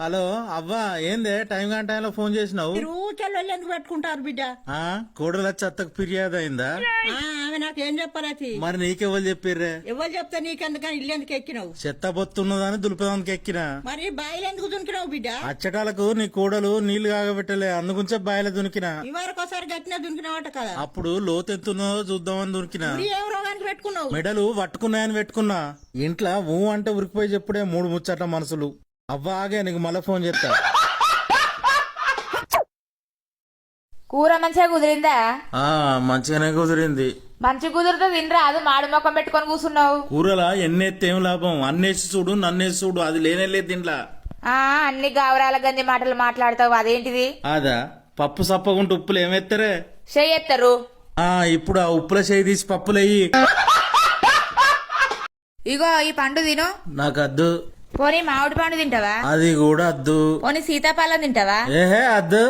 Hello అవ్వా ఏందే? Time కాని టైంలో ఫోన్ చేసినావు? ఊకెళ్ళు ఎందుకు పెట్టుకుంటారు బిడ్డ? ఆ కోడల చెత్తకు ఫిర్యాదు అయిందా ఆ, ఆమె నాకు ఏం చెప్పాలి మరి నీకెవరు చెప్పిర్రే? ఎవరు చెప్తే నీకెందుకని ఇల్లు ఎందుకు ఎక్కినావు? చెత్త బొత్తున్నదని దులిపదానికి ఎక్కిన? మరి బాయిలు ఎందుకు దునికినావు బిడ్డ? అచ్చటాలకు నీ కోడలు నీళ్ళు కాగబెట్టలే అందుగుంచే బాయిల దునికిన. ఇవరకు ఒకసారి గట్టిన దునికినావట కదా. అప్పుడు లోతు ఎంతున్నదో చూద్దామని దునికిన. ఇప్పుడు ఏం రోగానికి పెట్టుకున్నావు? మెడలు పట్టుకున్నాయని పెట్టుకున్నా. ఇంట్లో ఊ అంటే ఉరికిపోయి చెప్పుడే మూడు ముచ్చట మనసులు. అవ్వ ఆగే నీకు మళ్ళీ ఫోన్ చేస్తా. కూర మంచిగా కుదిరిందా? ఆ మంచిగానే కుదిరింది. మంచి కుదిరితే తినరా? అది మాడు మొక్కం పెట్టుకొని కూర్చున్నావు. కూరల ఎన్నెత్తే ఏం లాభం? అన్నేసి చూడు నన్నేసి చూడు అది లేనే లేదు దీంట్లో ఆ అన్ని గావరాల గంది మాటలు మాట్లాడతావు అదేంటిది? అదా పప్పు సప్పగుంటే ఉప్పులు ఏమెత్తరే చెయ్యెత్తరు ఆ ఇప్పుడు ఆ ఉప్పుల చేయి తీసి పప్పులయ్యి. ఇగో ఈ పండు తిను. నాకు అద్దు పోనీ మామిడి పండు తింటావా? అది కూడా అద్దు. పోనీ సీతాఫలం తింటావా? ఏహే అద్దు.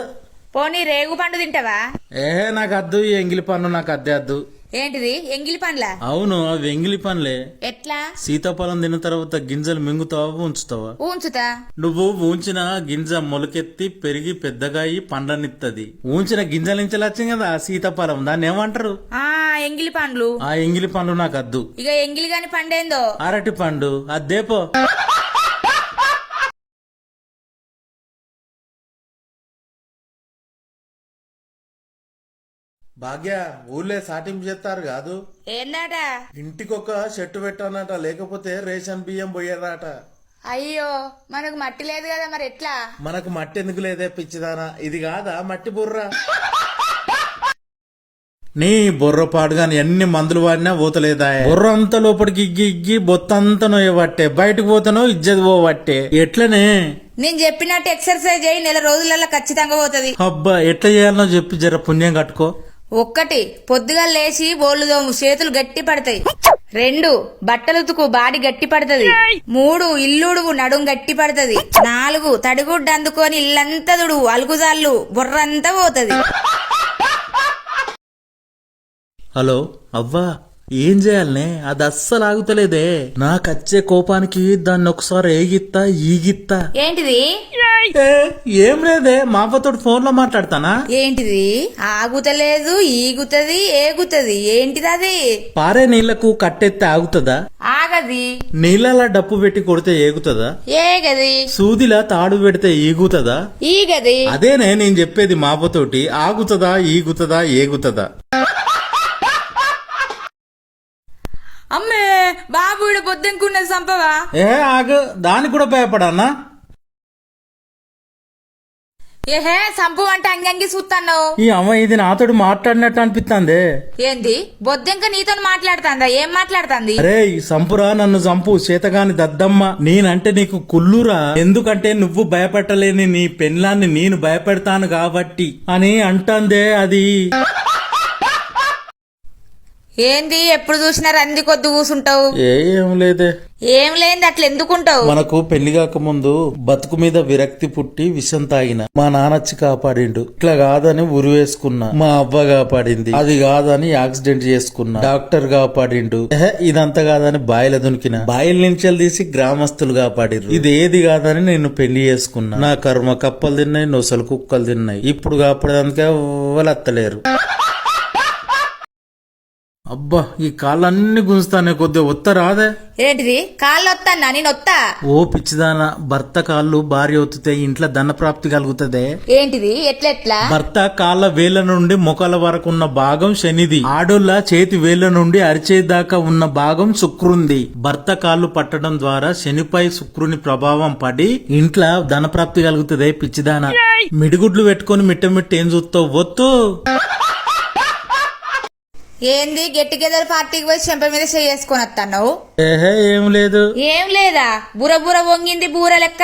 పోనీ రేగు పండు తింటావా? ఏహే నాకు అద్దు. ఈ ఎంగిలి పన్ను నాకు అద్దే అద్దు. ఏంటిది? ఎంగిలి పండ్లా? అవును అవి ఎంగిలి పనులే ఎట్లా? సీతాఫలం తిన్న తర్వాత గింజలు మింగుతావా ఉంచుతావా? ఉంచుతా. నువ్వు ఊంచిన గింజ మొలకెత్తి పెరిగి పెద్దగా అయి పండ్లనిత్తది ఊంచిన గింజల నుంచి వచ్చింది కదా సీతాఫలం. దాన్ని ఏమంటారు? ఆ ఎంగిలి పండ్లు. ఆ ఎంగిలి పండు నాకు అద్దు. ఇక ఎంగిలి గాని పండేందో? అరటి పండు. అద్దేపో భాగ్య ఊళ్ళే సాటింపు చేస్తారు కాదు. ఏందట? ఇంటికొక చెట్టు పెట్టానట లేకపోతే రేషన్ బియ్యం పోయారట అయ్యో మనకు మట్టి లేదు కదా మరి ఎట్లా? మనకు మట్టి ఎందుకు లేదే పిచ్చిదానా? ఇది కాదా మట్టి బుర్ర? నీ బుర్ర పాడుగాని ఎన్ని మందులు వాడినా పోతలేదా? బుర్ర అంతా లోపలికి ఇగ్గి ఇగ్గి బొత్తంతా నొయ్యబట్టే బయటకు పోతానో ఇజ్జత్ పోవట్టే ఎట్లనే? నేను చెప్పినట్టు ఎక్సర్సైజ్ అయ్యి నెల రోజులలో ఖచ్చితంగా పోతుంది. అబ్బా ఎట్లా చేయాలనో చెప్పి జర పుణ్యం కట్టుకో. ఒక్కటి పొద్దుగా లేచి బోళ్ళు దోము చేతులు గట్టి పడతాయి. రెండు బట్టలు ఉతుకు బాడి గట్టి పడుతుంది. మూడు ఇల్లుడువు నడుం గట్టి పడుతుంది. నాలుగు తడిగుడ్డ అందుకొని ఇల్లంతా దుడువు అలుగుజాళ్ళు బుర్రంతా పోతుంది. హలో అవ్వా ఏం చేయాలనే? అది అస్సలు ఆగుతలేదే. నాకచ్చే కోపానికి దాన్ని ఒకసారి ఏగిత్తా ఈగిత్తా. ఏంటిది? ఏ, ఏం లేదే మా అవ్వతోటి ఫోన్లో మాట్లాడతానా? ఏంటిది? ఆగుతలేదు ఈగుతది ఏగుతది. ఏంటిది అది? పారే నీళ్ళకు కట్టెత్తే ఆగుతుందా? ఆగది. నీళ్ళలా డప్పు పెట్టి కొడితే ఏగుతుందా? ఏగది. సూదిలా తాడు పెడితే ఈగుతుందా? ఈగది. అదేనే నేను చెప్పేది మాపతోటి ఆగుతుందా ఈగుతుందా ఏగుతుందా అమ్మే ఈడ పొద్దునుకున్నది సంపవా ఏ ఆగు. దానికి కూడా భయపడన్నా? ఏహే సంపు అంటే అంగంగి చూస్తాన్నావు ఈ అమ్మ ఇది నాతోటి మాట్లాడినట్టు అనిపిస్తుంది ఏంది? బొద్దెంక నీతో మాట్లాడుతాందా? ఏం మాట్లాడుతాంది? అరే సంపురా నన్ను చంపు. చేతగాని దద్దమ్మ నేనంటే నీకు కుల్లురా ఎందుకంటే నువ్వు భయపెట్టలేని నీ పెళ్ళాన్ని నేను భయపెడతాను కాబట్టి అని అంటాందే అది. ఏంది? ఎప్పుడు చూసినా రంది కొద్ది కూసుంటావు. ఏ లేదే. ఏం లేని అట్లా ఎందుకుంటావు? మనకు పెళ్ళి కాకముందు బతుకు మీద విరక్తి పుట్టి విషం తాగిన మా నాన్నచ్చి కాపాడిండు. ఇట్లా కాదని ఉరి వేసుకున్నా. మా అవ్వ కాపాడింది. అది కాదని యాక్సిడెంట్ చేసుకున్నా. డాక్టర్ కాపాడిండు. ఇదంతా కాదని బాయిల దునికిన. బాయిల నుంచి తీసి గ్రామస్తులు కాపాడిరు ఇది ఏది కాదని నేను పెళ్ళి చేసుకున్నా. నా కర్మ కప్పలు తిన్నాయి నొసలు కుక్కలు తిన్నాయి. ఇప్పుడు కాపాడేదానికే ఎవ్వలత్తలేరు అబ్బా ఈ కాళ్ళన్నీ గుంజుతానే కొద్దిగా ఒత్త రాదే. ఏంటిది? కాళ్ళు వస్తానా నేను వత్తా ఓ పిచ్చిదాన భర్త కాళ్ళు భార్య ఒత్తితే ఇంట్లో ధన ప్రాప్తి కలుగుతదే. ఏంటిది? ఎట్లెట్లా? భర్త కాళ్ళ వేళ్ళ నుండి మొక్కల వరకు ఉన్న భాగం శనిది. ఆడోళ్ళ చేతి వేళ్ళ నుండి అరిచే దాకా ఉన్న భాగం శుక్రుంది. భర్త కాళ్ళు పట్టడం ద్వారా శనిపై శుక్రుని ప్రభావం పడి ఇంట్లో ధన ప్రాప్తి కలుగుతదే పిచ్చిదాన. మిడిగుడ్లు పెట్టుకొని మిట్టమిట్ట ఏం చూస్తావు? ఒత్తు. ఏంది గెట్టి గెదర్ పార్టీకి పోయి చెంప మీద చేసుకొని వస్తావు ఏహే ఏం లేదు. ఏం లేదా? బుర బుర వంగింది బూర లెక్క?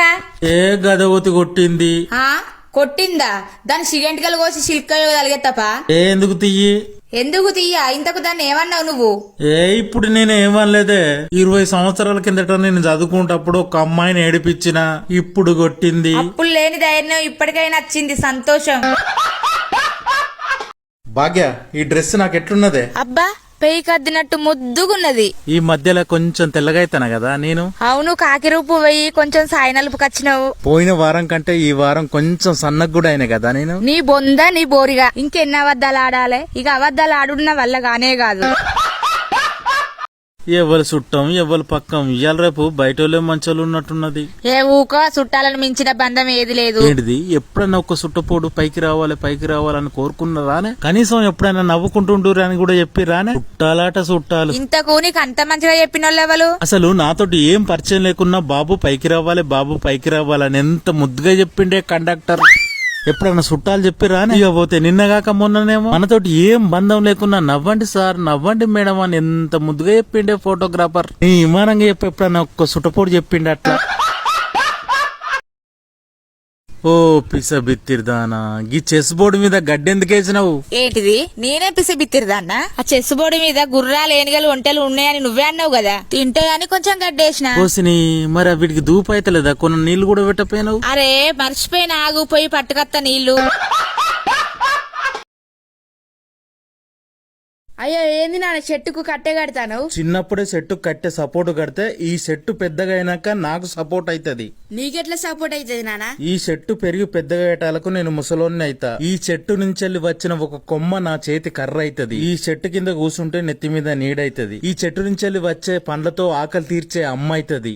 ఏ గదవతి కొట్టింది? ఆ కొట్టిందా? దాని సిగంటికలు కోసి సిల్క్ కలిగేత్తపా ఏ ఎందుకు తీయి ఎందుకు తీయ ఇంతకు దాన్ని ఏమన్నావు నువ్వు? ఏ ఇప్పుడు నేను ఏమనలేదే? ఇరవై సంవత్సరాల కిందట నేను చదువుకునేటప్పుడు ఒక అమ్మాయిని ఏడిపించిన ఇప్పుడు కొట్టింది. అప్పుడు లేని ధైర్యం ఇప్పటికైనా వచ్చింది సంతోషం. భాగ్య ఈ డ్రెస్ నాకు ఎట్లున్నదే? అబ్బా పెయి కద్దినట్టు ముద్దుగున్నది. ఈ మధ్యలో కొంచెం తెల్లగైతాను కదా నేను? అవును కాకి రూపు వెయ్యి కొంచెం సాయి నలుపుకొచ్చినావు పోయిన వారం కంటే ఈ వారం కొంచెం సన్నగా కూడా అయినా కదా నేను? నీ బొంద నీ బోరిగా. ఇంకెన్ని అబద్ధాలు ఆడాలి? ఇక అబద్ధాలు ఆడున్న వల్ల గానే కాదు. ఎవరు చుట్టం ఎవరు పక్కం. ఇవాళ రేపు బయట వాళ్ళే మంచోళ్ళు ఉన్నట్టున్నది ఏ ఊకో చుట్టాలను మించిన బంధం ఏది లేదు. ఏంటిది? ఎప్పుడైనా ఒక సుట్టపోడు పైకి రావాలి పైకి రావాలని కోరుకున్నారానే కనీసం ఎప్పుడైనా నవ్వుకుంటుండ్రు అని కూడా చెప్పి రానే? చుట్టాలాట చుట్టాలు. ఇంతకు నీకు అంత మంచిగా చెప్పిన వాళ్ళెవలు అసలు నాతోటి ఏం పరిచయం లేకున్నా బాబు పైకి రావాలి బాబు పైకి రావాలని ఎంత ముద్దుగా చెప్పిండే కండక్టర్. ఎప్పుడైనా చుట్టాలు చెప్పి రాని ఇక పోతే నిన్నగాక మొన్ననేమో. మనతోటి ఏం బంధం లేకున్నా నవ్వండి సార్ నవ్వండి మేడం అని ఎంత ముద్దుగా చెప్పిండే ఫోటోగ్రాఫర్ నీ విమానంగా చెప్పి ఎప్పుడన్నా ఒక్క సుట్టపోటు చెప్పిండే అట్లా? ఓ పిస బిత్తిర్దానా. గీ చెస్ బోర్డు మీద గడ్డెందుకేసినావు ఏంటిది? నేనే పిసి బిత్తిరిదాన్నా? ఆ చెస్ బోర్డు మీద గుర్రాలు ఏనుగలు ఒంటెలు ఉన్నాయని నువ్వే అన్నావు కదా. తింటో అని కొంచెం గడ్డేసిన. కోసిని మరి వీటికి దూపు అయితలేదా కొన్ని నీళ్ళు కూడా పెట్టపోయినావు? అరే మర్చిపోయిన ఆగు పోయి పట్టుకత్త నీళ్ళు అయ్యో ఏంది నాన్న చెట్టుకు కట్టె కడతాను చిన్నప్పుడే సెట్టు కట్టే సపోర్ట్ కడితే ఈ సెట్టు పెద్దగా అయినాక నాకు సపోర్ట్ అవుతది నీకెట్లా సపోర్ట్ అవుతుంది నాన్న? ఈ చెట్టు పెరిగి పెద్దగా అయ్యేటాలకు నేను ముసలోన్ని అయితా. ఈ చెట్టు నుంచి వచ్చిన ఒక కొమ్మ నా చేతి కర్ర అయితది. ఈ చెట్టు కింద కూసుంటే నెత్తి మీద నీడైతది. ఈ చెట్టు నుంచి వచ్చే పండ్లతో ఆకలి తీర్చే అమ్మ అయితది.